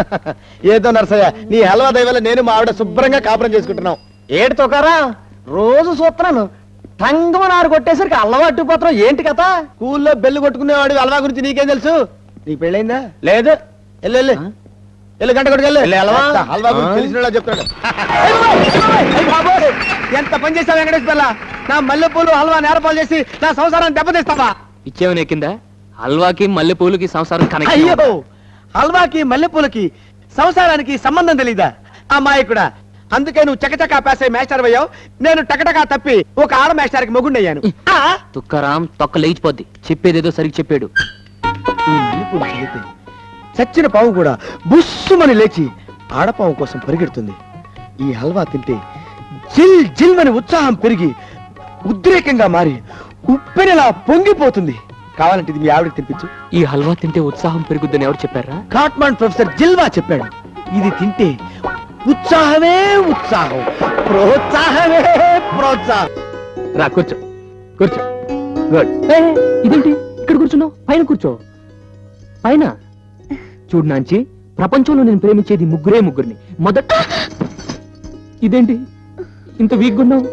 ఏదో నరసయ్య నీ హల్వా దయవల్ల నేను మా ఆవిడ శుభ్రంగా కాపురం చేసుకుంటున్నాం. ఏడు తొకారా? రోజు చూస్తున్నాను. తంగమ నారు కొట్టేసరికి అల్లవా అట్టుపోతున్నావు ఏంటి కథ? కూల్లో బెల్లు కొట్టుకునేవాడు హల్వా గురించి నీకేం తెలుసు? నీకు పెళ్ళైందా లేదు. వెళ్ళు వెళ్ళు. వెళ్ళు గంట కొట్టుకెళ్ళు హల్వా? హల్వా గురించి తెలిసిన చెప్తాడు! ఎంత పని చేశావు వెంకటేష్ పిల్ల? నా మల్లెపూలు హల్వా నేరపాలు చేసి నా సంసారాన్ని దెబ్బతీస్తావా? ఇచ్చేవని ఎక్కిందా హల్వాకి మల్లెపూలకి సంసారం కనెక్ట్ అయ్యో! హల్వాకి మల్లెపూలకి సంసారానికి సంబంధం తెలీదా? అమ్మాయికుడా అందుకే నువ్వు చకచకా పాస్ మేస్టర్ అయ్యావు. నేను టకటకా తప్పి ఒక ఆడ మేస్టర్కి మొగుండయ్యాను ఆ? తుక్కరాం తొక్క లేచిపోద్ది. చెప్పేదేదో సరిగ్గా చెప్పాడు. చచ్చిన పావు కూడా బుస్సుమని లేచి ఆడపావు కోసం పరిగెడుతుంది. ఈ హల్వా తింటే జిల్ జిల్ అని ఉత్సాహం పెరిగి ఉద్రేకంగా మారి ఉప్పెనలా పొంగిపోతుంది. కావాలంటే ఇది మీ ఆవిడకి తినిపించు ఈ హల్వా తింటే ఉత్సాహం పెరుగుద్దని ఎవరు చెప్పారా? కాట్మాండ్ ప్రొఫెసర్ జిల్వా చెప్పాడు. ఇది తింటే ఉత్సాహమే ఉత్సాహం ప్రోత్సాహమే ప్రోత్సాహం. రా కూర్చో కూర్చో. గుడ్ ఇదేంటి? ఇక్కడ కూర్చున్నావు? పైన కూర్చో. పైన. చూడు నాంచి ప్రపంచంలో నేను ప్రేమించేది ముగ్గురే ముగ్గురిని. మొదట ఇదేంటి? ఇంత వీక్గా ఉన్నావు?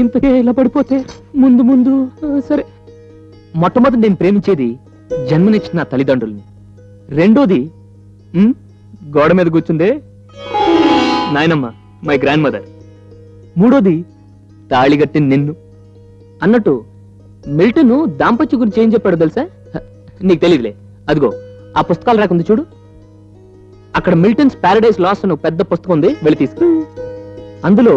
ఇంతకే ఇలా పడిపోతే ముందు ముందు సరే. మొట్టమొదటి నేను ప్రేమించేది జన్మనిచ్చిన తల్లిదండ్రుల్ని. రెండోది ఉమ్, గోడ మీద కూర్చుందే నాయనమ్మ మై గ్రాండ్ మదర్ మూడోది తాళిగట్టిన నిన్ను. అన్నట్టు మిల్టన్ దాంపత్య గురించి ఏం చెప్పాడో తెలుసా? నీకు తెలియదులే అదిగో ఆ పుస్తకాలు రాకుంది చూడు. అక్కడ మిల్టన్స్ ప్యారడైజ్ లాస్ అని పెద్ద పుస్తకం ఉంది వెళ్ళి తీసుకు. అందులో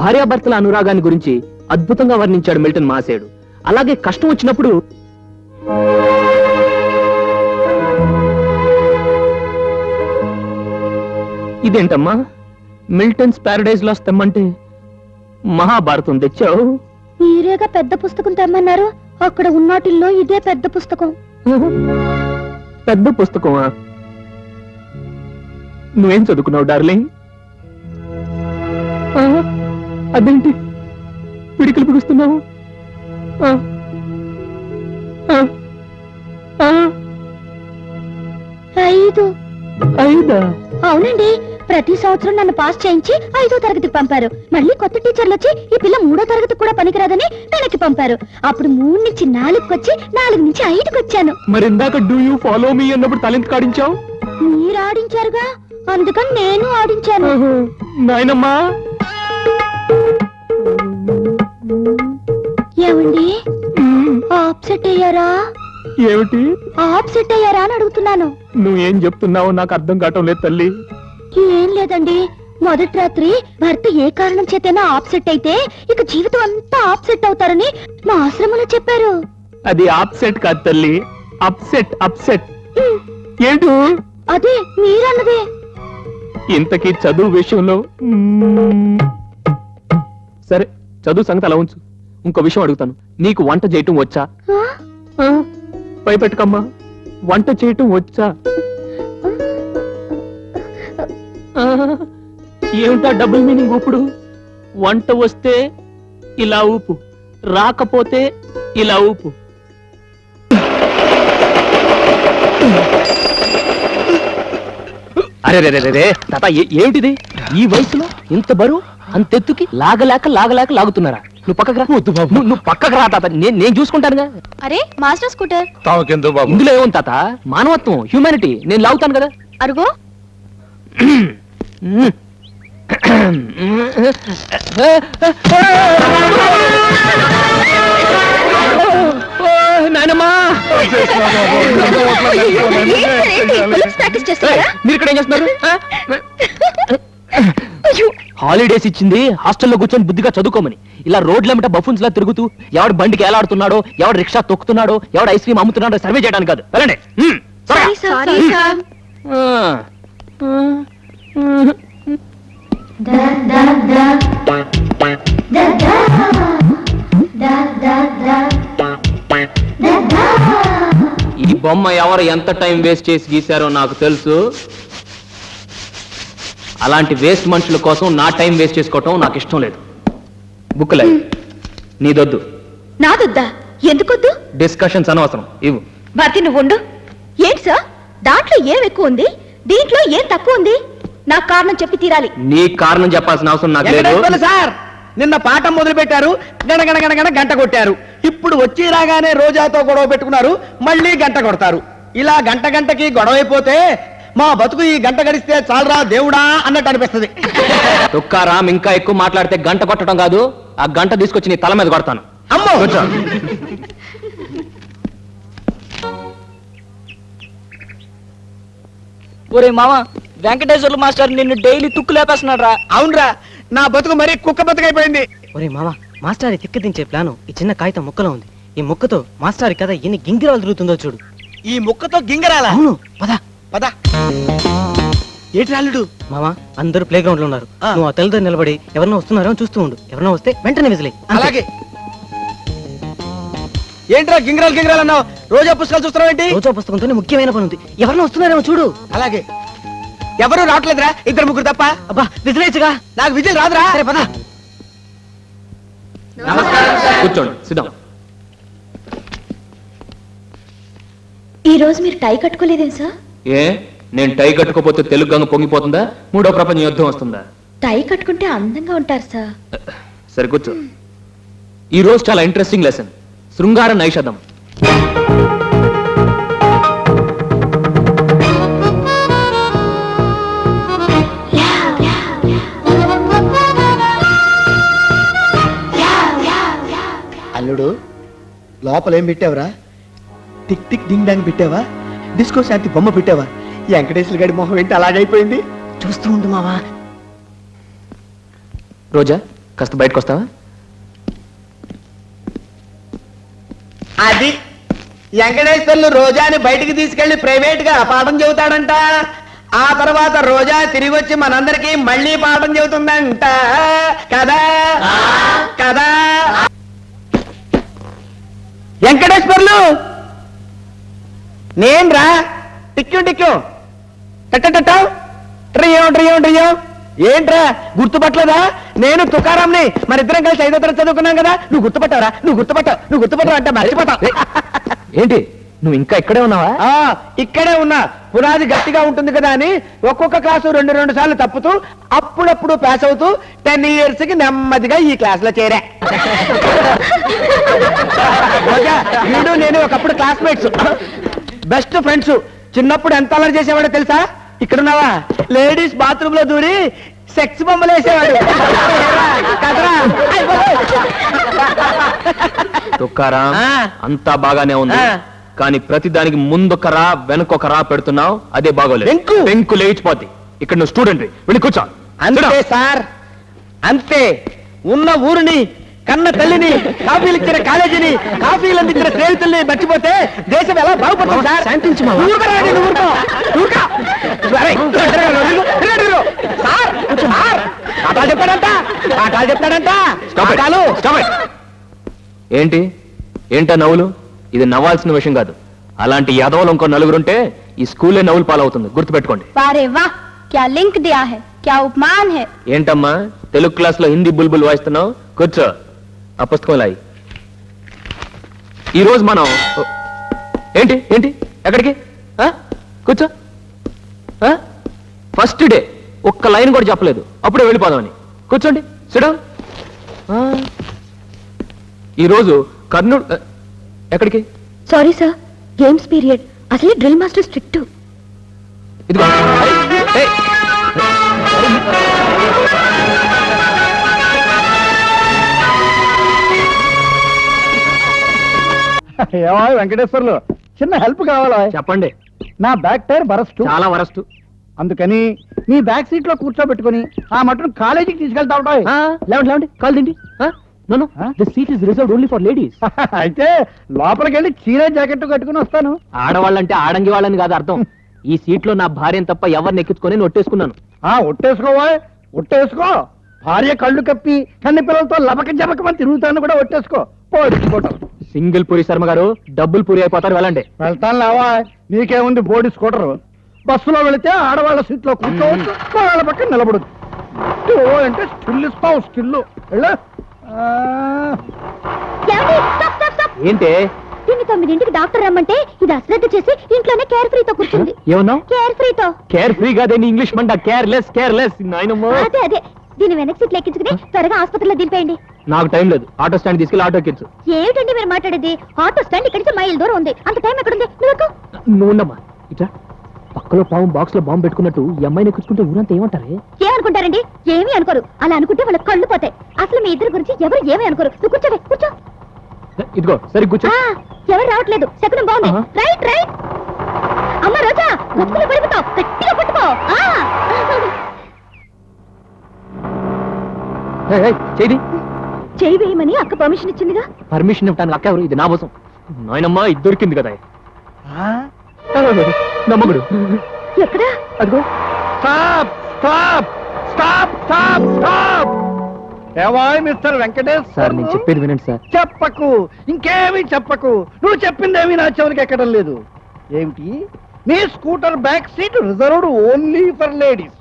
భార్యాభర్తల అనురాగాన్ని గురించి అద్భుతంగా వర్ణించాడు మిల్టన్ మాసేడు అలాగే కష్టం వచ్చినప్పుడు ఇదేంటమ్మా? మిల్టన్స్ ప్యారడైజ్ లాస్ తెమ్మంటే మహాభారతం తెచ్చావు? మీరేగా పెద్ద పుస్తకం తెమ్మన్నారు? అక్కడ ఉన్నాటిల్లో ఇదే పెద్ద పుస్తకం. పెద్ద పుస్తకమా? నువ్వేం చదువుకున్నావు డార్లింగ్? అదేంటి? పిడికలు పిడుస్తున్నావు? ఐదు. ఐదా? అవునండి. ప్రతి సంవత్సరం నన్ను పాస్ చేయించి ఐదో తరగతికి పంపారు. మళ్ళీ కొత్త టీచర్లు వచ్చి ఈ పిల్ల మూడో తరగతి కూడా పనికిరాదని వెనక్కి పంపారు. అప్పుడు మూడు నుంచి నాలుగుకి వచ్చి నాలుగు నుంచి ఐదుకి వచ్చాను. మరి ఇందాక డూ యూ ఫాలో మీ అన్నప్పుడు తలెంత కాడించావు? మీరు ఆడించారుగా? అందుకని నేను ఆడించాను. నాయనమ్మా. ఏమండి? ఆప్సెట్ అయ్యారా? ఏమిటి? ఆప్సెట్ అయ్యారా అని అడుగుతున్నాను. నువ్వేం చెప్తున్నావో నాకు అర్థం కావటం లేదు తల్లి. ఏం లేదండి. మొదటి రాత్రి భర్త ఏ కారణం చేతైనా ఆప్సెట్ అయితే ఇక జీవితం అంతా ఆప్సెట్ అవుతారని మా ఆశ్రమంలో చెప్పారు. అది ఆప్సెట్ కాదు తల్లి. Upset upset. ఏంటి అదే మీరన్నదే. ఇంతకీ చదువు విషయంలో? మ్మ్. సరే చదువు సంగతి అలా ఉంచు. ఇంకో విషయం అడుగుతాను. నీకు వంట చేయటం వచ్చా? ఆ? భయపెట్టకమ్మా వంట చేయటం వచ్చా? ఏమిటా డబుల్ మీనింగ్ ఊపుడు? వంట వస్తే ఇలా ఊపు. రాకపోతే ఇలా ఊపు. అరే రే రే రే తాత ఏమిటిది? ఈ వయసులో ఇంత బరువు అంతెత్తుకి లాగలేక లాగలేక లాగుతున్నారా? నువ్వు పక్కకు రా. నువ్వు నువ్వు పక్కకు రా తాత. నేను నేను చూసుకుంటానుగా. అరే మాస్టర్ స్కూటర్. తామకెందుకు బాబు? ఇందులో ఏముంది తాత? మానవత్వం హ్యూమానిటీ నేను లాగుతాను కదా. అరుగో. నాయనమ్మా. మీరు ఇక్కడ ఏం చేస్తున్నారు? హాలిడేస్ ఇచ్చింది హాస్టల్లో కూర్చొని బుద్ధిగా చదువుకోమని. ఇలా రోడ్లెంబట బఫున్స్ లా తిరుగుతూ ఎవడు బండికి ఎలాడుతున్నాడో ఎవడు రిక్షా తొక్కుతున్నాడో ఎవడు ఐస్ క్రీమ్ అమ్ముతున్నాడో సర్వే చేయడానికి కాదు. వెళ్ళండి. త్వరగా. ఆ. ఈ బొమ్మ ఎవరు ఎంత టైం వేస్ట్ చేసి గీశారో నాకు తెలుసు. అలాంటి వేస్ట్ మనుషుల కోసం నా టైం వేస్ట్ చేసుకోవటం నాకు ఇష్టం లేదు. బుక్లే నీదొద్దు. నాదొద్దా? ఎందుకొద్దు? డిస్కషన్స్ అనవసరం. ఇవ్వు. భర్తీ నువ్వు ఉండు ఏంటి సార్? దాంట్లో ఏం ఎక్కువ ఉంది? దీంట్లో ఏం తక్కువ ఉంది? నాకు కారణం చెప్పి తీరాలి. నీ కారణం చెప్పాల్సిన అవసరం నాకు లేదు. సార్? నిన్న పాఠం మొదలు పెట్టారు గణ గణ గణ గణ గంట కొట్టారు. ఇప్పుడు వచ్చి రాగానే రోజాతో గొడవ పెట్టుకున్నారు. మళ్ళీ గంట కొడతారు. ఇలా గంట గంటకి గొడవ అయిపోతే మా బతుకు ఈ గంట గడిస్తే చాలరా దేవుడా అన్నట్టు అనిపిస్తుంది. తుక్కారాం ఇంకా ఎక్కువ మాట్లాడితే గంట కొట్టడం కాదు ఆ గంట తీసుకొచ్చి నీ తల మీద కొడతాను. అమ్మో! కూర్చో. ఒరే మామ వెంకటేశ్వర్లు మాస్టర్ నిన్ను డైలీ తుక్కు లేపేస్తున్నాడు రా అవునరా నా బతుకు మరీ కుక్క బతుకైపోయింది. ఒరే మామ మాస్టర్ తిక్క దించే ప్లాను ఈ చిన్న కాగితం ముక్కలో ఉంది. ఈ ముక్కతో మాస్టర్ కథ ఎన్ని గింగిరాలు తిరుగుతుందో చూడు. ఈ ముక్కతో గింగరాల? అవును పద. పద. ఏటి రాలుడు? మామ అందరూ ప్లే గ్రౌండ్లో ఉన్నారు. ఆ. నువ్వు ఆ తెల్లతో నిలబడి ఎవరినో వస్తున్నారో చూస్తూ ఉండు. ఎవరినో వస్తే వెంటనే విజిలే. అలాగే. ఏంట్రా గింగరాలు గింగరాలు అన్నావు? రోజా పుస్తకాలు చూస్తున్నావు ఏంటి? రోజా పుస్తకంతో ముఖ్యమైన పని ఉంది. ఎవరినో వస్తున్నారేమో చూడు. అలాగే. ఎవరు రావట్లేదురా? ఇద్దరు ముగ్గురు తప్ప. అబ్బా విజిలేచ్చుగా నాకు విజయ్ రాదురా. సరే పద. కూర్చోండి సిద్ధం. ఈ రోజు మీరు టై కట్టుకోలేదేం సార్? ఏ? నేను టై కట్టుకోపోతే తెలుగు గంగ పొంగిపోతుందా? మూడో ప్రపంచ యుద్ధం వస్తుందా? టై కట్టుకుంటే అందంగా ఉంటారు సార్. సరే కూర్చో. ఈ రోజు చాలా ఇంట్రెస్టింగ్ లెసన్ శృంగార నైషధం. అల్లుడు లోపల ఏం పెట్టావురా? టిక్ టిక్ డింగ్ డాంగ్ పెట్టావా? డిస్కో శాంతి బొమ్మ పెట్టావా? వెంకటేశ్వర గడి మొహం ఏంటి అలాగైపోయింది చూస్తూ ఉండు మావా. రోజా కాస్త బయటకు వస్తావా? అది వెంకటేశ్వర్లు రోజాని బయటికి తీసుకెళ్ళి ప్రైవేట్గా పాఠం చెబుతాడంట. ఆ తర్వాత రోజా తిరిగి వచ్చి మనందరికి మళ్ళీ పాఠం చెబుతుందంట. కదా? కదా? వెంకటేశ్వర్లు! నేన్రా టిక్యూ టిక్యూ టట్టటట్ట ట్రియో ట్రియో ట్రియో ఏంట్రా? గుర్తుపట్టలేదా? నేను తుకారాంని మన ఇద్దరం కలిసి ఐదో తరగతి చదువుకున్నాం కదా. నువ్వు గుర్తుపట్టావరా? నువ్వు గుర్తుపట్టావు. నువ్వు గుర్తుపట్టావు అంటే మర్చిపోతావు. ఏంటి? నువ్వు ఇంకా ఇక్కడే ఉన్నావా? ఆ ఇక్కడే ఉన్నా. పునాది గట్టిగా ఉంటుంది కదా అని ఒక్కొక్క క్లాసు రెండు రెండు సార్లు తప్పుతూ అప్పుడప్పుడు పాస్ అవుతూ టెన్ ఇయర్స్కి నెమ్మదిగా ఈ క్లాస్లో చేరా. వీడు నేను ఒకప్పుడు క్లాస్మేట్స్ బెస్ట్ ఫ్రెండ్స్ చిన్నప్పుడు ఎంత అల్లరి చేసేవాడో తెలుసా? ఇక్కడున్నావా? లేడీస్ బాత్రూమ్లో దూరి సెక్స్ బొమ్మలు వేసేవాడు. కదరా? తుక్కారాం. అంతా బాగానే ఉంది. కానీ ప్రతి దానికి ముందొకరా వెనకొకరా పెడుతున్నావు. అదే బాగోలేదు. వెంకు. లేచిపోద్ది. ఇక్కడ నువ్వు స్టూడెంట్ వెళ్ళి కూర్చో. అంతే సార్. అంతే. ఉన్న ఊరిని కన్న తల్లిని కాఫీలు ఇచ్చిన కాలేజీని కాఫీలు అందించిన స్నేహితుల్ని మర్చిపోతే దేశం ఎలా బాగుపడుతుంది సార్? శాంతించు. ఏంటి? ఏంటా నవ్వులు? ఇది నవ్వాల్సిన విషయం కాదు. అలాంటి యాదవులు ఇంకో నలుగురుంటే ఈ స్కూలే నవ్వులు పాలవుతుంది. గుర్తుపెట్టుకోండి. వారే వా. క్యా లింక్ దియా హై? క్యా ఉపమాన్ హై? ఏంటమ్మా? తెలుగు క్లాస్లో హిందీ బుల్బుల్ వాయిస్తున్నావు? కూర్చో. ఆ పుస్తకం లాయి. ఈ రోజు మనం ఏంటి ఏంటి ఎక్కడికి? కూర్చో? ఫస్ట్ డే ఒక్క లైన్ కూడా చెప్పలేదు. అప్పుడే వెళ్ళిపోదామని. కూర్చోండి సిడం ఈరోజు కర్నూలు ఎక్కడికి? సారీ సార్ గేమ్స్ పీరియడ్ అసలే డ్రిల్ మాస్టర్ స్ట్రిక్ట్ ఇదిగో. ఏమో వెంకటేశ్వర్లు చిన్న హెల్ప్ కావాలా చెప్పండి. నా బ్యాక్ టైర్ బరస్ట్ చాలా వరస్ట్ అందుకని నీ బ్యాక్ సీట్లో కూర్చోబెట్టుకుని ఆ మటును కాలేజీకి తీసుకెళ్తా ఉంటాయి లేవండి లేవండి. కాల్ తిండి నో ఆ? The seat is reserved only for ladies అయితే లోపలికి వెళ్ళి చీర జాకెట్ కట్టుకుని వస్తాను. ఆడవాళ్ళంటే ఆడంగి వాళ్ళని కాదు అర్థం. ఈ సీట్లో నా భార్యను తప్ప ఎవరిని ఎక్కించుకొని నొట్టేసుకున్నాను ఆ ఒట్టేసుకోవా ఒట్టేసుకో. భార్య కళ్ళు కప్పి కన్ని పిల్లలతో లబక జబకమని తిరుగుతాను కూడా ఒట్టేసుకో. పోసుకోవటం సింగిల్ పూరి శర్మ గారు డబ్బులు పూరి అయిపోతారు వెళ్ళండి. వెళ్తాను లేవా నీకేముంది బోడి స్కూటర్? బస్సులో వెళితే ఆడవాళ్ళ సీట్లో కూర్చోవచ్చు వాళ్ళ పక్కన నిలబడదు ఓ అంటే స్టిల్ ఇస్తావు స్టిల్. స్టాప్ ఏంటి? దీన్ని తొమ్మిదింటికి డాక్టర్ రమ్మంటే ఇది అశ్రద్ధ చేసి ఇంట్లోనే కేర్ ఫ్రీతో కూర్చుంది. ఏమన్నావు? కేర్ ఫ్రీతో. కేర్ ఫ్రీ కాదే ఇంగ్లీష్ మంట? కేర్ లెస్ కేర్ లెస్ నాయనమ్మో. అదే అదే. దీని వెనక్కి సీట్లు ఎక్కించుకుని త్వరగా ఆసుపత్రిలో దింపేయండి. నాకు టైం లేదు. ఆటో స్టాండ్ తీసుకెళ్ళి ఆటో ఎక్కించు. ఏమిటండి మీరు మాట్లాడేది? ఆటో స్టాండ్ ఇక్కడి నుంచి మైల్ దూరం ఉంది. అంత టైం ఎక్కడుంది? నువ్వు ఎక్కు. నువ్వు ఉండమ్మా. ఇట్లా. పక్కలో పాము బాక్స్లో బాంబు పెట్టుకున్నట్టు ఈ అమ్మాయిని ఎక్కించుకుంటే ఊరంతా ఏమంటారే? ఏమనుకుంటారండి? ఏమీ అనుకోరు. అలా అనుకుంటే వాళ్ళ కళ్ళు పోతాయి. అసలు మీ ఇద్దరి గురించి ఎవరు ఏమీ అనుకోరు. నువ్వు కూర్చోవే కూర్చో. ఇదిగో సరే కూర్చో. ఆ, ఎవరు రావట్లేదు. శకునం బాగుంది. ఆహా. Right right. అమ్మ రోజా గొప్పలు పడిపోతావు. గట్టిగా పట్టుకో. ఆ. చేయి చేయి వేయమని అక్క పర్మిషన్ ఇచ్చిందిగా? పర్మిషన్ ఇవ్వడానికి అక్క ఎవరు? ఇది నా కోసం నాయనమ్మా ఇది దొరికింది కదా. నమ్మగుడు ఎక్కడా? అదిగో. Stop stop stop stop stop. ఏవాయ్ mister Venkatesh sir నేను చెప్పేది వినండి సార్. చెప్పకు. ఇంకేమీ చెప్పకు. నువ్వు చెప్పిందేమీ నా చెవునికి ఎక్కడం లేదు. ఏమిటి? నీ scooter back seat reserved only for ladies.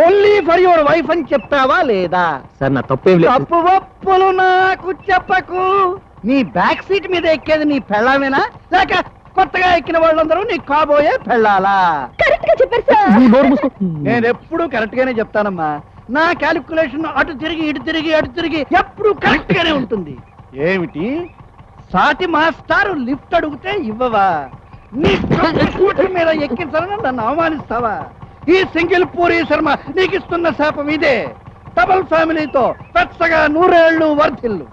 Only for your wife అని చెప్పావా లేదా? సార్ నా తప్పేం లేదు. తప్పు ఒప్పులు నాకు చెప్పకు. నీ బ్యాక్ సీట్ మీద ఎక్కేది నీ పెళ్ళామేనా? లేక కొత్తగా ఎక్కిన వాళ్ళందరూ నీ కాబోయే పెళ్ళాలా? కరెక్ట్గా చెప్పారు సార్ నువ్వు నోరు మూసుకో. నేను ఎప్పుడు కరెక్ట్ గానే చెప్తానమ్మా. నా క్యాలిక్యులేషన్ అటు తిరిగి ఇటు తిరిగి అటు తిరిగి ఎప్పుడు కరెక్ట్ గానే ఉంటుంది. ఏమిటి? సాటి మాస్టారు లిఫ్ట్ అడిగితే ఇవ్వవా? నీ స్కూటర్ మీద ఎక్కించాలని నన్ను అవమానిస్తావా? ఈ సింగిల్ పూరి శర్మ నీకు ఇస్తున్న శాపం ఇదే. డబల్ ఫ్యామిలీతో పెచ్చగా నూరేళ్ళు వర్ధిల్లు.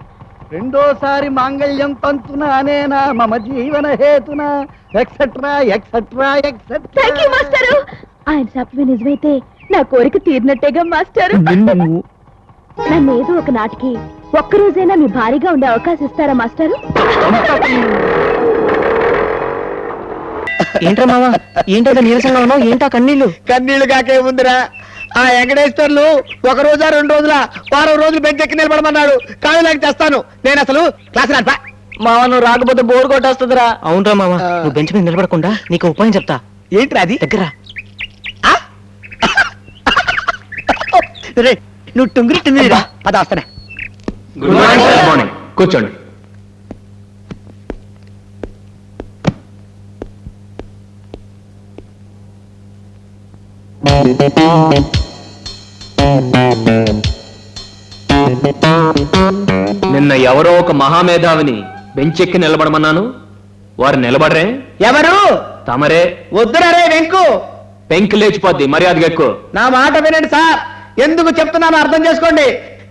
రెండోసారి మాంగళ్యం తంతున అనేనా మమ జీవన హేతున ఎక్సెట్రా ఎక్సెట్రా థ్యాంక్ యూ మాస్టారు ఆయన చెప్పవి నిజమైతే నా కోరిక తీరినట్టేగా మాస్టారు. నిన్ను నన్ను ఏదో ఒక నాటికి ఒక్కరోజైనా మీ భారీగా ఉండే అవకాశం ఇస్తారా మాస్టారు? ఏంట్రా మావా? ఏంటో నీరసంగా ఉన్నావు? ఏంటా కన్నీళ్ళు? కన్నీళ్ళు కాకే ముందురా. ఆ వెంకటేశ్వర్లు ఒక రోజా రెండు రోజుల వారం రోజులు బెంచ్ ఎక్కి నిలబడమన్నాడు. కాళ్ళు లేక చేస్తాను నేను అసలు క్లాస్ రాను మావ నువ్వు రాకపోతే బోర్ కొట్టేస్తుందిరా. అవునరా మావా. నువ్వు బెంచ్ మీద నిలబడకుండా నీకు ఉపాయం చెప్తా. ఏంట్రా అది? దగ్గర రే. నువ్వు టుంగిరి టుంగిరిరా. పద వస్తానే. గుడ్ మార్నింగ్ గుడ్ మార్నింగ్ కూర్చోండి. నిన్న ఎవరో ఒక మహామేధావిని బెంచెక్కి నిలబడమన్నాను. వారు నిలబడరే? ఎవరు? తమరే. వద్దురా వెంకు. పెంకి లేచిపోద్ది మర్యాదగా ఎక్కువ నా మాట వినండి సార్. ఎందుకు చెప్తున్నానో అర్థం చేసుకోండి.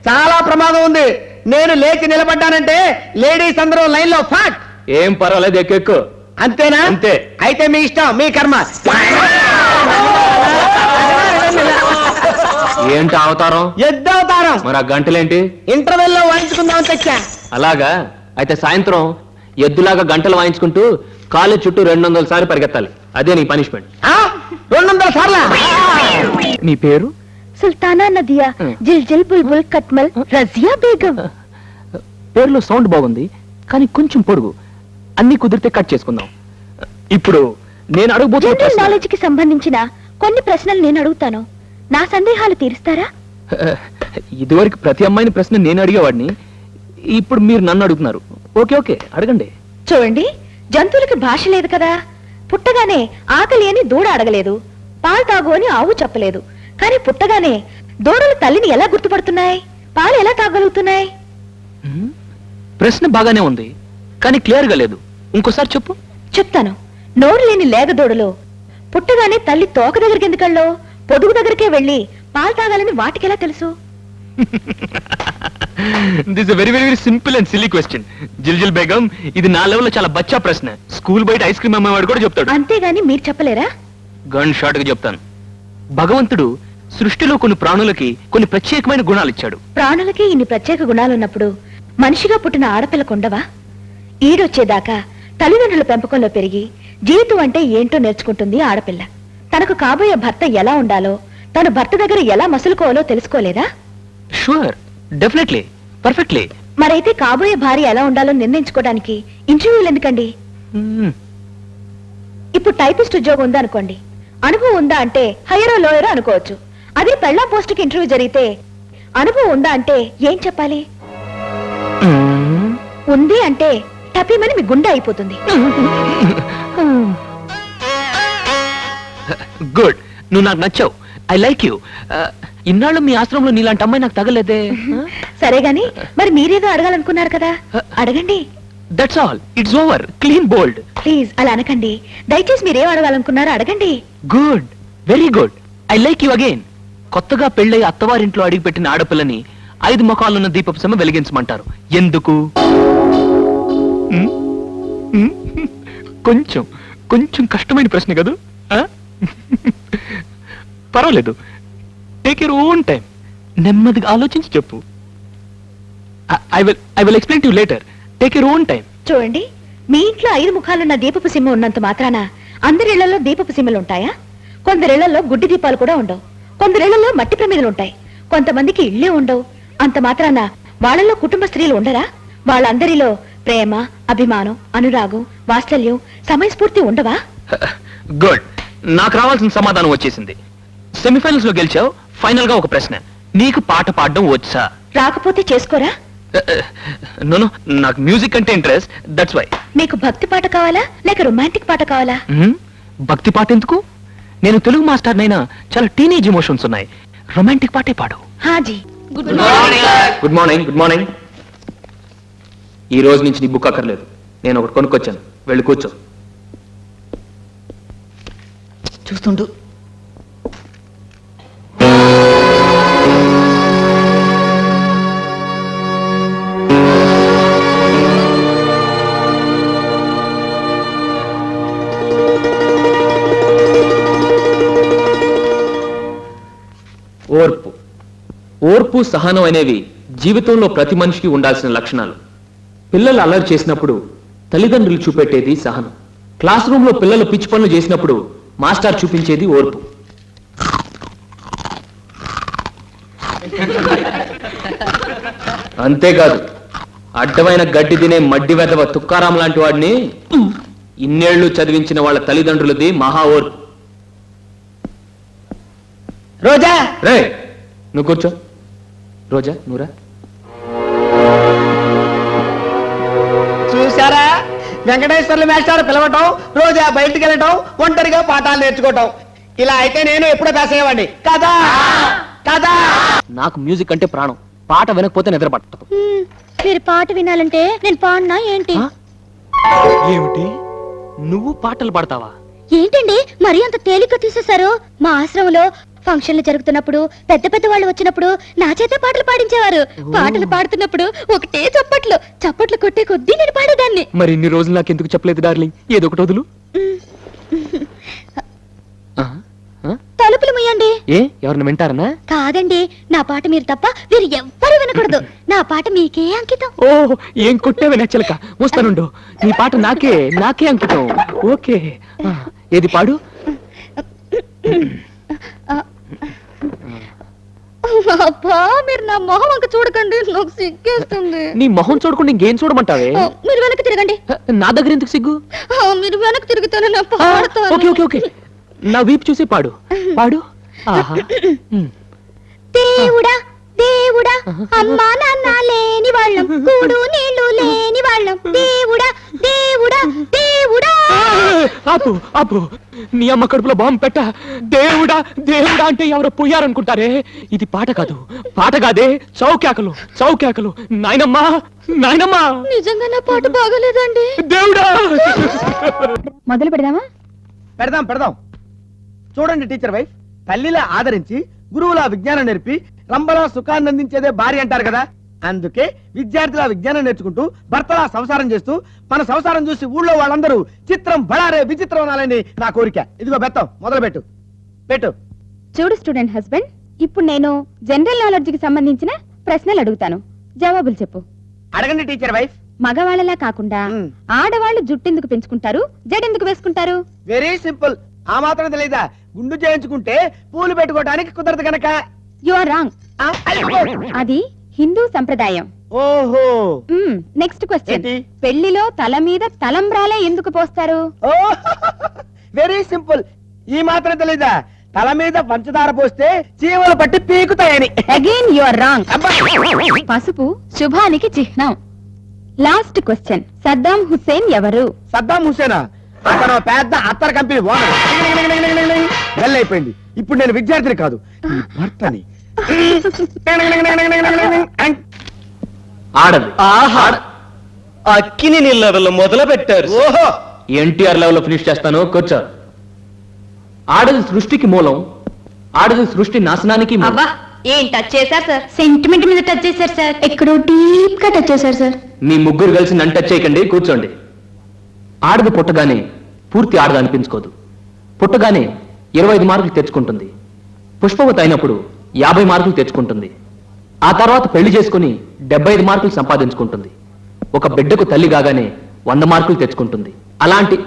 చాలా ప్రమాదం ఉంది. నేను లేచి నిలబడ్డానంటే లేడీస్ అందరూ లైన్లో ఫాట్. ఏం పర్వాలేదు ఎక్కువ ఎక్కువ అంతేనా? అంతే. అయితే మీ ఇష్టం మీ కర్మ. ఏంటి అవతారం? ఎద్దవుతారం మరి ఆ గంటలేంటి? ఇంటర్వెల్లో వాయించుకుందాం తెచ్చా. అలాగా? అయితే సాయంత్రం ఎద్దులాగా గంటలు వాయించుకుంటూ కాలేజ్ చుట్టూ రెండు వందల సార్లు పరిగెత్తాలి. అదే నీ పనిష్మెంట్. ఆ? రెండు వందల సార్లా? నీ పేరు? సుల్తానా నదియా. జిల్ జిల్ బుల్బుల్ కట్మల్ రజియా బేగం. పేరులో సౌండ్ బాగుంది కానీ కొంచెం పొడుగు. అన్ని కుదిరితే కట్ చేసుకుందాం. ఇప్పుడు నేను అడగబోతున్న జనరల్ ప్రశ్న- నాలెడ్జ్కి సంబంధించిన కొన్ని ప్రశ్నలు నేను అడుగుతాను. నా సందేహాలు తీరుస్తారా? ఇదివరకు ప్రతి అమ్మాయిని ప్రశ్న నేను అడిగేవాడిని. ఇప్పుడు మీరు నన్ను అడుగుతున్నారు. ఓకే ఓకే అడగండి. చూడండి జంతువులకి భాష లేదు కదా. పుట్టగానే ఆకలి అని దూడ అడగలేదు. పాలు తాగు అని ఆవు చెప్పలేదు. కానీ పుట్టగానే దూడలు తల్లిని ఎలా గుర్తుపడుతున్నాయి? పాలు ఎలా తాగలుగుతున్నాయి? ప్రశ్న బాగానే ఉంది కానీ క్లియర్గా లేదు. ఇంకోసారి చెప్పు. చెప్తాను. నోరు లేని లేగ దూడలు పుట్టగానే తల్లి తోక దగ్గరికి ఎందుకెళ్ళో పొదుగు దగ్గరికే వెళ్ళి పాలు తాగాలని వాటికెలా తెలుసు? This very very very simple and silly question Jiljil Begum ఇది నా లెవెల్లో చాలా బచ్చా ప్రశ్న. స్కూల్ బయట ఐస్ క్రీమ్ అమ్మేవాడు కూడా చెప్తాడు. అంతేగాని మీరు చెప్పలేరా? గన్ షాట్గా చెప్తాను. భగవంతుడు సృష్టిలో కొన్ని ప్రాణులకి కొన్ని ప్రత్యేకమైన గుణాలు ఇచ్చాడు. ప్రాణులకి ఇన్ని ప్రత్యేక గుణాలున్నప్పుడు మనిషిగా పుట్టిన ఆడపిల్లకుండవా ఈడొచ్చేదాకా తల్లిదండ్రుల పెంపకంలో పెరిగి జీవితం అంటే ఏంటో నేర్చుకుంటుంది ఆడపిల్ల. తనకు కాబోయే భర్త ఎలా ఉండాలో తన భర్త దగ్గర ఎలా మసులుకోవాలో తెలుసుకోలేదా? షూర్ డెఫినెట్లీ పర్ఫెక్ట్లీ మరైతే కాబోయే భార్య ఎలా ఉండాలో నిర్ణయించుకోవడానికి ఇంటర్వ్యూలు ఎందుకండి? ఇప్పుడు టైపిస్ట్ ఉద్యోగం ఉందా అనుకోండి అనుభవం ఉందా అంటే హయ్యరో లోయరో అనుకోవచ్చు. అదే పెళ్ళా పోస్టుకి ఇంటర్వ్యూ జరిగితే అనుభవం ఉందా అంటే ఏం చెప్పాలి? ఉంది అంటే టపీమని మీ గుండె అయిపోతుంది. గుడ్. నువ్వు నాకు నచ్చావు. I like you. ఇన్నాళ్ళు మీ ఆశ్రమంలో నీలాంటి అమ్మాయి నాకు తగలేదే? సరే గాని మరి మీరేదో అడగాలనుకున్నారు కదా? అడగండి. That's all it's over clean bold please అలా అనకండి. దయచేసి మీరేం అడగాలనుకున్నారో అడగండి. Good very good I like you again కొత్తగా పెళ్ళై అత్తవారింట్లో అడిగిపెట్టిన ఆడపిల్లని ఐదు ముఖాలున్న దీపపు సమ వెలిగించమంటారు. ఎందుకు? కొంచెం కొంచెం కష్టమైన ప్రశ్న కదూ? పర్వాలేదు. టేక్ యూర్ ఓన్ టైం నెమ్మదిగా ఆలోచించి చెప్పు. I will I will explain to later take your own time చూడండి మీ ఇంట్లో ఐదు ముఖాలున్న దీపపు సిమ్మ ఉన్నంత మాత్రాన అందరిళ్ళలో దీపపు సిమ్మలు ఉంటాయా? కొందరిళ్ళలో గుడ్డి దీపాలు కూడా ఉండవు. కొందరిళ్ళలో మట్టి ప్రమిదలు ఉంటాయి. కొంతమందికి ఇళ్ళే ఉండవు. అంత మాత్రాన వాళ్ళలో కుటుంబ స్త్రీలు ఉండరా? వాళ్ళందరిలో ప్రేమ అభిమానం అనురాగం వాత్సల్యం సమయస్ఫూర్తి ఉండవా? గుడ్ నాకు రావాల్సిన సమాధానం వచ్చేసింది. సెమీఫైనల్స్లో గెలిచావు ఫైనల్గా ఒక ప్రశ్న. నీకు పాట పాడడం వచ్చా? రాకపోతే చేసుకోరా? నో నాకు మ్యూజిక్ అంటే ఇంట్రెస్ట్ దట్స్ వై మీకు భక్తి పాట కావాలా? లేక రొమాంటిక్ పాట కావాలా? భక్తి పాట ఎందుకు? నేను తెలుగు మాస్టర్ నైనా చాలా టీనేజ్ ఎమోషన్స్ ఉన్నాయి. రొమాంటిక్ పాటే పాడు. హాజీ గుడ్ మార్నింగ్ గుడ్ మార్నింగ్ ఈ రోజు నుంచి నీ బుక్ అక్కర్లేదు. నేను ఒకటి కొనుక్కొచ్చాను. వెళ్ళి కూర్చో. చూస్తుండు. ఓర్పు. ఓర్పు సహనం అనేవి జీవితంలో ప్రతి మనిషికి ఉండాల్సిన లక్షణాలు. పిల్లలు అల్లరి చేసినప్పుడు తల్లిదండ్రులు చూపెట్టేది సహనం. క్లాస్ రూమ్లో పిల్లలు పిచ్చి పనులు చేసినప్పుడు మాస్టర్ చూపించేది ఓర్పు. అంతేకాదు అడ్డమైన గడ్డి తినే మడ్డి వెదవ తుక్కారాం లాంటి వాడిని ఇన్నేళ్ళు చదివించిన వాళ్ళ తల్లిదండ్రులది మహా ఓర్పు. రోజా! రే నువ్వు కూర్చో. రోజా నువ్వురా. చూసారా వెంకటేశ్వర్లు మేస్టారు పిలవటం రోజా బయటికి వెళ్ళటం ఒంటరిగా పాఠాలు నేర్చుకోవటం. ఇలా అయితే నేను ఎప్పుడో అయ్యేవాడిని. కదా? కదా? నాకు మ్యూజిక్ అంటే ప్రాణం. పాట వినకపోతే నిద్ర పట్టదు మీరు పాట వినాలంటే నేను పాడినా ఏంటి? ఏమిటి? నువ్వు పాటలు పాడతావా? ఏంటండి? మరీ అంత తేలిక తీసేశారు. మా ఆశ్రమంలో ఫంక్షన్లు జరుగుతున్నప్పుడు పెద్ద పెద్ద వాళ్ళు వచ్చినప్పుడు నా చేతే పాటలు పాడించేవారు. పాటలు పాడుతున్నప్పుడు ఒకటే చప్పట్లు. చప్పట్లు కొట్టే కొద్దీ నేను పాడేదాన్ని. మరి ఇన్ని రోజులు నాకు ఎందుకు చెప్పలేదు డార్లింగ్? ఏదో ఒకటి వదులు? తలుపులు ముయ్యండి ఏ? ఎవరిని వింటారనా? కాదండి నా పాట మీరు తప్ప వీరు ఎవ్వరూ వినకూడదు. నా పాట మీకే అంకితం. ఓ ఏం కొట్టేవి నచ్చలక? వస్తానుండు నీ పాట నాకే నాకే అంకితం. ఓకే. ఏది పాడు? అబ్బా మీరు నా మొహం అంక చూడకండి నాకు సిగ్గేస్తుంది. నీ మొహం చూడకుండా ఇంకేం చూడమంటావే? మీరు వెనక్కి తిరగండి. నా దగ్గర ఎందుకు సిగ్గు? మీరు వెనక్కి తిరుగుతాను నా పాడతాను. Okay okay okay. నా వీపు చూసి పాడు. పాడు. ఆహా. దేవుడా దేవుడా అమ్మా నాన్న లేని వాళ్ళం కూడు నీళ్ళు లేని వాళ్ళం. దేవుడా దేవుడా దేవుడా. ఆపు ఆపు. నీ అమ్మ కడుపులో బాంబు పెట్ట. దేవుడా దేవుడా అంటే ఎవరో పోయారనుకుంటారే ఇది పాట కాదు. పాట కాదే చౌకేకలు చౌకేకలు నాయనమ్మా నాయనమ్మా. నిజంగా నా పాట బాగలేదండి. దేవుడా. మొదలు పెడదామా? పెడదాం పెడదాం. చూడండి టీచర్ వైఫ్. తల్లిలా ఆదరించి గురువులా విజ్ఞానం నేర్పి రంబలా సుఖాన్ని అందించేదే భార్య అంటారు కదా? అందుకే విద్యార్థుల విజ్ఞానం నేర్చుకుంటూ భర్తలా సంసారం చేస్తూ మన సంసారం చూసి ఊళ్ళో వాళ్ళందరూ చిత్రం బడారే విచిత్రం అనాలని నా కోరిక. ఇదిగో బెత్తం మొదలు పెట్టు. పెట్టు చూడు స్టూడెంట్ హస్బెండ్ ఇప్పుడు నేను జనరల్ నాలెడ్జ్కి సంబంధించిన ప్రశ్నలు అడుగుతాను. జవాబులు చెప్పు. అడగండి టీచర్ వైఫ్. మగవాళ్ళలా కాకుండా. ఆడవాళ్ళు జుట్టెందుకు పెంచుకుంటారు జడెందుకు వేసుకుంటారు? Very simple. ఆ మాత్రం తెలీదా? గుండు చేయించుకుంటే పూలు పెట్టుకోవడానికి కుదరదు కనుక యు ఆర్ రాంగ్. అది హిందూ సంప్రదాయం. ఓహో. నెక్స్ట్ క్వశ్చన్ ఏంటి? పెళ్ళిలో తల మీద తలంబ్రాలే ఎందుకు పోస్తారు? Oh very simple. ఈ మాత్రం తెలీదా? తల మీద పంచదార పోస్తే చీమలు పట్టి పీకుతాయని. అగైన్ యు ఆర్ రాంగ్ అబ్బా! పసుపు శుభానికి చిహ్నం. లాస్ట్ క్వశ్చన్ సద్దాం హుస్సేన్ ఎవరు? సద్దాం హుసేనా అతను పెద్ద అత్తర్ కంపెనీ ఓనర్. బెల్ అయిపోయింది ఇప్పుడు నేను విద్యార్థిని కాదు నీ భర్తని. ఆడది. ఆహా. అక్కిని నీ లెవెల్ మొదలు పెట్టారు ఓహో. ఎన్టీఆర్ లెవెల్లో ఫినిష్ చేస్తాను కూర్చో. ఆడది సృష్టికి మూలం ఆడది సృష్టి నాశనానికి మూలం. అబ్బా ఏం టచ్ చేశారు సార్ సెంటిమెంట్ మీద టచ్ చేశారు సార్ ఎక్కడో డీప్గా టచ్ చేశారు సార్ మీ ముగ్గురు కలిసి నన్ను టచ్ చేయకండి కూర్చోండి. ఆడది పుట్టగానే పూర్తి ఆడద అనిపించుకోదు. పుట్టగానే ఇరవై ఐదు మార్కులు తెచ్చుకుంటుంది. పుష్పవతి అయినప్పుడు యాభై మార్కులు తెచ్చుకుంటుంది. ఆ తర్వాత పెళ్ళి చేసుకుని డెబ్బై ఐదు మార్కులు సంపాదించుకుంటుంది. ఒక బిడ్డకు తల్లి కాగానే వంద మార్కులు తెచ్చుకుంటుంది. అలాంటి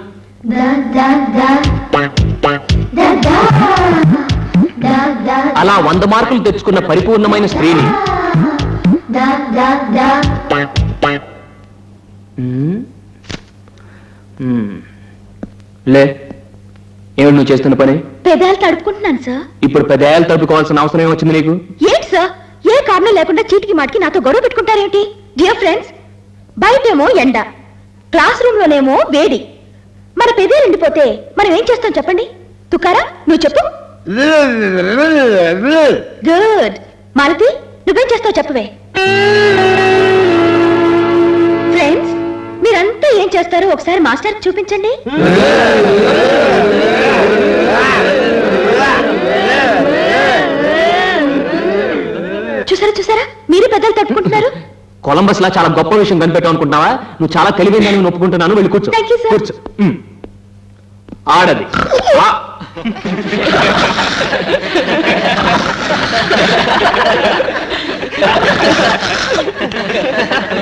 అలా వంద మార్కులు తెచ్చుకున్న పరిపూర్ణమైన స్త్రీని లే ఏమిటి నువ్వు చేస్తున్న పని? పెదాలు తడుపుకుంటున్నాను సార్ ఇప్పుడు పెదేళ్ళు తడుపుకోవాల్సిన అవసరం ఏమొచ్చింది నీకు? ఏంటి సార్ ఏ కారణం లేకుండా చీటికి మాటికి నాతో గొడవ పెట్టుకుంటారేంటి? డియర్ ఫ్రెండ్స్ బయటేమో ఎండ క్లాస్ రూమ్ లోనేమో వేడి. మన పెదే ఎండిపోతే మనం ఏం చేస్తాం చెప్పండి? తుకారా నువ్వు చెప్పు. గుడ్ మాలతి నువ్వేం చేస్తావు చెప్పవే. మీరంతా ఏం చేస్తారో ఒకసారి మాస్టర్ చూపించండి. చూసారా చూసారా? మీరే పెద్దలు తట్టుకుంటున్నారు? కొలంబస్ లా చాలా గొప్ప విషయం కనిపెట్టావు అనుకుంటున్నావా? నువ్వు చాలా తెలివైందని నేను ఒప్పుకుంటున్నాను. వెళ్ళి కూర్చో. Thank you, sir. కూర్చో. మ్మ్. ఆడది. ఆ.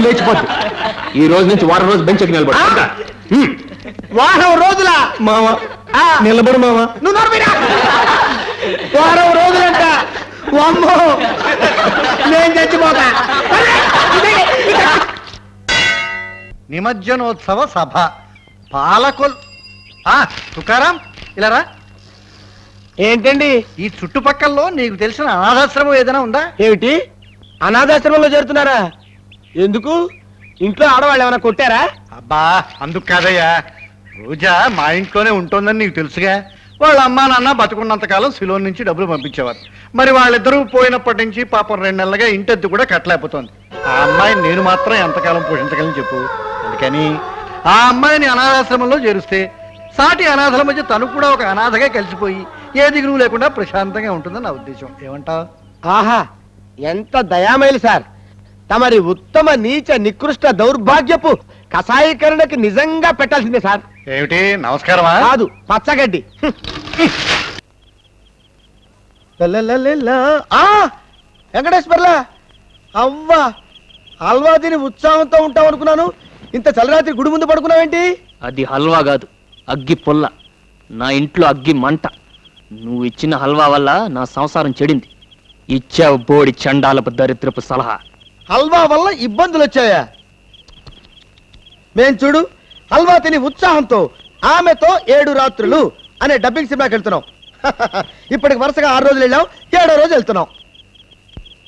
లేచిపోద్ది. ఈ రోజు నుంచి వారం రోజు బెంచ్ ఎక్కి నిలబడు. వారం రోజుల? మామ ఆ, నిలబడు మామ నువ్వు వారం రోజులంట. అమ్మో నేను చచ్చిపోతా. నిమజ్జనోత్సవ సభ. పాలకొల్. ఆ తుకారాం ఇలా రా. ఏంటండి? ఈ చుట్టుపక్కల్లో నీకు తెలిసిన అనాథాశ్రమం ఏదైనా ఉందా? ఏమిటి? అనాథాశ్రమంలో చేరుతున్నారా? ఎందుకు? ఇంట్లో ఆడవాళ్ళు ఏమైనా కొట్టారా? అబ్బా అందుకు కాదయ్యా. రోజా మా ఇంట్లోనే ఉంటోందని నీకు తెలుసుగా. వాళ్ళ అమ్మా నాన్న బతుకున్నంత కాలం సిలోన్ నుంచి డబ్బులు పంపించేవారు. మరి వాళ్ళిద్దరూ పోయినప్పటి నుంచి పాపం రెండు నెలలుగా ఇంటెద్దు కూడా కట్టలేకపోతుంది. ఆ అమ్మాయిని నేను మాత్రం ఎంతకాలం పోషించగలను చెప్పు. అందుకని ఆ అమ్మాయిని అనాథాశ్రమంలో చేరుస్తే సాటి అనాథల మధ్య తను కూడా ఒక అనాథగా కలిసిపోయి ఏ దిగులు లేకుండా ప్రశాంతంగా ఉంటుందని నా ఉద్దేశం. ఏమంటావు? ఆహా ఎంత దయామేలు సార్. తమరి ఉత్తమ నీచ నికృష్ట దౌర్భాగ్యపు కషాయీకరణకి నిజంగా పెట్టాల్సిందే సార్. ఏమిటి? నమస్కారమా? కాదు పచ్చగడ్డి. లలలలలా. ఆ వెంకటేశ్వర్లా అవ్వా హల్వా తిని ఉత్సాహంతో ఉంటాం అనుకున్నాను ఇంత చలరాత్రి గుడి ముందు పడుకున్నావేంటి? అది హల్వా కాదు అగ్గి పుల్ల. నా ఇంట్లో అగ్గి మంట. నువ్వు ఇచ్చిన హల్వా వల్ల నా సంసారం చెడింది. ఇచ్చావు బోడి చండాలపు దరిద్రపు సలహా. హల్వా వల్ల ఇబ్బందులు వచ్చాయా మేం చూడు హల్వా తిని ఉత్సాహంతో ఆమెతో ఏడు రాత్రులు అనే డబ్బింగ్ సినిమాకి వెళ్తున్నాం. ఇప్పటికి వరుసగా ఆరు రోజులు వెళ్ళాం ఏడో రోజు వెళ్తున్నాం.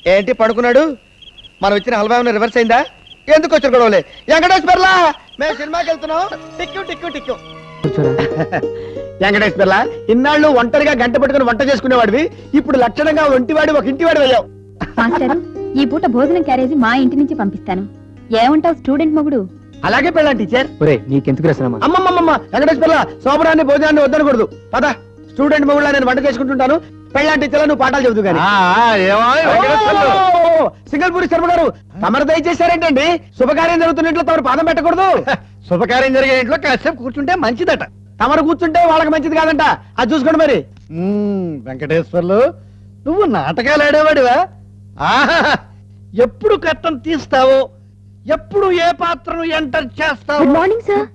ఏంటి పడుకున్నాడు? మనం ఇచ్చిన హల్వా ఏమైనా రివర్స్ అయిందా? ఎందుకు వచ్చారు గొడవలే? వెంకటేశ్వర్లా మేము సినిమాకి వెళ్తున్నాం. టిక్కు టిక్కు టిక్కు. వెంకటేశ్వర్లా ఇన్నాళ్ళు ఒంటరిగా గంట పట్టుకుని వంట చేసుకునేవాడివి. ఇప్పుడు లక్షణంగా ఒంటివాడి ఒక ఇంటివాడి అయ్యావు. మాస్టరు ఈ పూట భోజనం క్యారేజీ మా ఇంటి నుంచి పంపిస్తాను. ఏమంటావు స్టూడెంట్ మొగుడు? అలాగే పెళ్ళాం టీచర్. ఒరే నీకెందుకు రసనమ్మా అమ్మమ్మమ్మ వెంకటేశ్వర్ల శోభనాన్ని భోజనాన్ని వద్దనకూడదు. పద స్టూడెంట్ మొగుళ్ళ నేను వంట చేసుకుంటుంటాను. పెళ్ళాంటి చెల్ల నువ్వు పాఠాలు చెబుతూ కానీ సింగల్పూరి శర్మ గారు తమరు దయచేశారేంటండి? శుభకార్యం జరుగుతున్నట్లు తమరు పాదం పెట్టకూడదు. శుభకార్యం జరిగే ఇంట్లో కాసేపు కూర్చుంటే మంచిదట. తమరు కూర్చుంటే వాళ్ళకి మంచిది కాదంట. అది చూసుకోండి మరి. వెంకటేశ్వర్లు నువ్వు నాటకాలు ఆడేవాడివా? ఆహా ఎప్పుడు కట్టం తీస్తావో ఎప్పుడు ఏ పాత్రను ఎంటర్ చేస్తావో? Good morning sir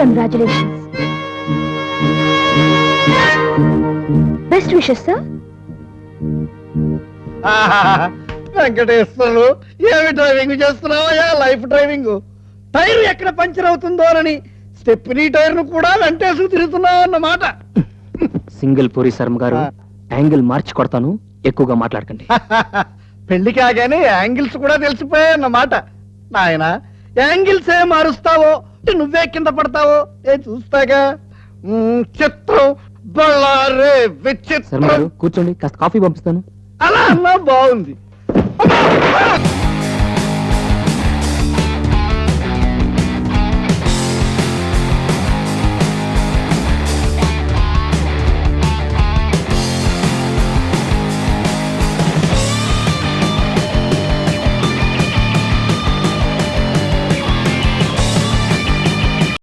congratulations best wishes sir. Venkateswarlu ఏమి డ్రైవింగ్ చేస్తున్నావా? లైఫ్ డ్రైవింగ్ టైర్ ఎక్కడ పంచర్ అవుతుందోనని స్టెప్నీ టైర్ను కూడా వెంటేసుకు తిరుగుతున్నావు అన్నమాట. సింగిల్ పూరి శర్మ గారు. యాంగిల్ మార్చి కొడతాను ఎక్కువగా మాట్లాడకండి. పెళ్ళి కాగానే యాంగిల్స్ కూడా తెలిసిపోయాయన్నమాట నాయన యాంగిల్స్ ఏ మారుస్తావో నువ్వే కింద పడతావో ఏ చూస్తాగా? చిత్రం బళ్ళారే విచిత్రం కూర్చోండి కాస్త కాఫీ పంపిస్తాను. అలా అన్నా బాగుంది.